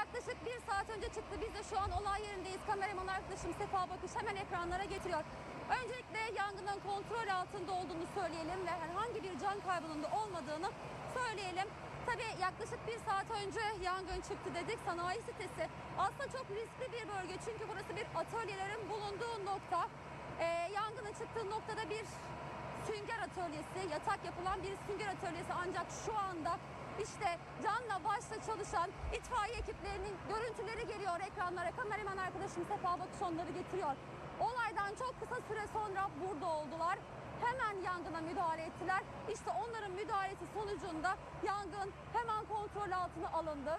yaklaşık bir saat önce çıktı. Biz de şu an olay yerindeyiz. Kameraman arkadaşım Sefa Bakış hemen ekranlara getiriyor. Öncelikle yangının kontrol altında olduğunu söyleyelim ve herhangi bir can kaybının da olmadığını söyleyelim. Tabii yaklaşık bir saat önce yangın çıktı dedik. Sanayi sitesi aslında çok riskli bir bölge çünkü burası bir atölyelerin bulunduğu nokta. Ee, yangının çıktığı noktada bir sünger atölyesi, yatak yapılan bir sünger atölyesi ancak şu anda işte canla başla çalışan itfaiye ekiplerinin görüntüleri geliyor ekranlara. Kameraman arkadaşım Sefa Bakış onları getiriyor. Olaydan çok kısa süre sonra burada oldular. Hemen yangına müdahale ettiler. İşte onların müdahalesi sonucunda yangın hemen kontrol altına alındı.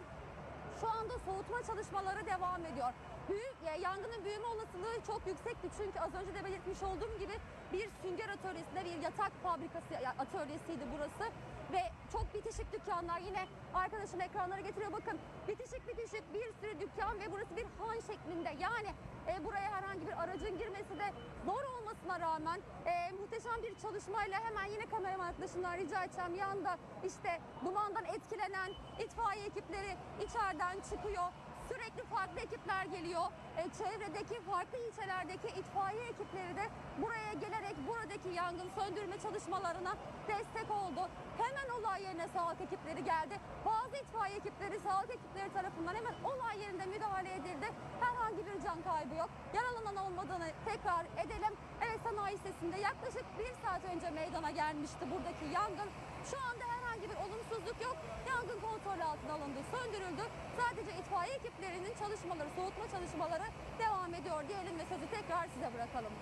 Şu anda soğutma çalışmaları devam ediyor. Büyük, ya yangının büyüme olasılığı çok yüksekti çünkü az önce de belirtmiş olduğum gibi bir sünger atölyesinde bir yatak fabrikası atölyesiydi burası. Ve çok bitişik dükkanlar yine arkadaşım ekranlara getiriyor. Bakın bitişik bitişik bir sürü dükkan ve burası bir han şeklinde. Yani e, buraya herhangi bir aracın girmesi de zor olmasına rağmen e, muhteşem bir çalışmayla hemen yine kameraman arkadaşımdan rica edeceğim. Yanda işte dumandan etkilenen itfaiye ekipleri içeriden çıkıyor. Sürekli farklı ekipler geliyor. E, çevredeki farklı ilçelerdeki itfaiye ekipleri de buraya gelerek buradaki yangın söndürme çalışmalarına destek oldu. Hemen olay yerine sağlık ekipleri geldi. Bazı itfaiye ekipleri, sağlık ekipleri tarafından hemen olay yerinde müdahale edildi. Herhangi bir can kaybı yok. Yaralanan olmadığını tekrar edelim. Evet sanayi sitesinde yaklaşık bir saat önce meydana gelmişti buradaki yangın. Şu anda herhangi bir olumsuzluk yok. Yangın kontrol altına alındı, söndürüldü. Sadece itfaiye ekiplerinin çalışmaları, soğutma çalışmaları devam ediyor diyelim ve sözü tekrar size bırakalım.